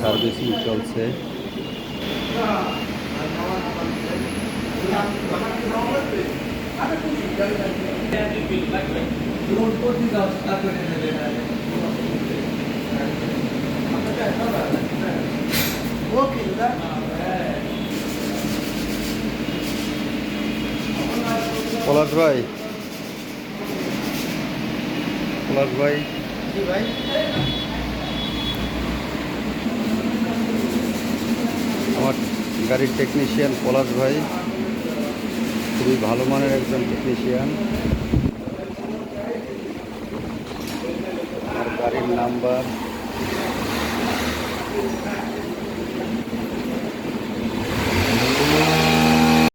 Servicing চলছে। পলাশ ভাই। পলাশ ভাই। আমার গাড়ির টেকনিশিয়ান পলাশ ভাই। খুবই ভালো মানের একজন টেকনিশিয়ান আর গাড়ির নাম্বার